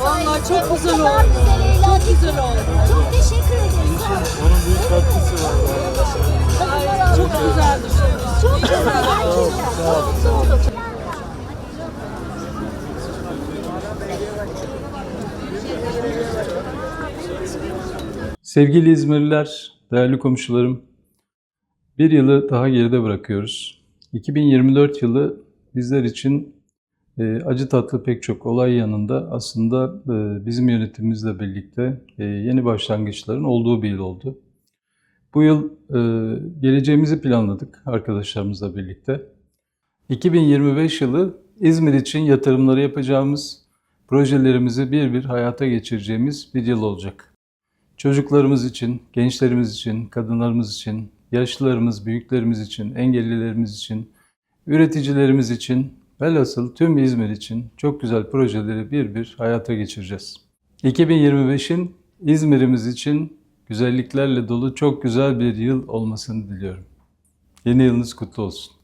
Vallahi çok güzel oldu. Çok güzel oldu. Çok teşekkür ederiz. Onun büyük katkısı var. Çok Ağları. güzel düşündün. Çok güzel. Sevgili İzmirliler, değerli komşularım, bir yılı daha geride bırakıyoruz. 2024 yılı bizler için e, acı tatlı pek çok olay yanında aslında e, bizim yönetimimizle birlikte e, yeni başlangıçların olduğu bir yıl oldu. Bu yıl geleceğimizi planladık arkadaşlarımızla birlikte. 2025 yılı İzmir için yatırımları yapacağımız, projelerimizi bir bir hayata geçireceğimiz bir yıl olacak. Çocuklarımız için, gençlerimiz için, kadınlarımız için, yaşlılarımız, büyüklerimiz için, engellilerimiz için, üreticilerimiz için, velhasıl tüm İzmir için çok güzel projeleri bir bir hayata geçireceğiz. 2025'in İzmir'imiz için güzelliklerle dolu çok güzel bir yıl olmasını diliyorum. Yeni yılınız kutlu olsun.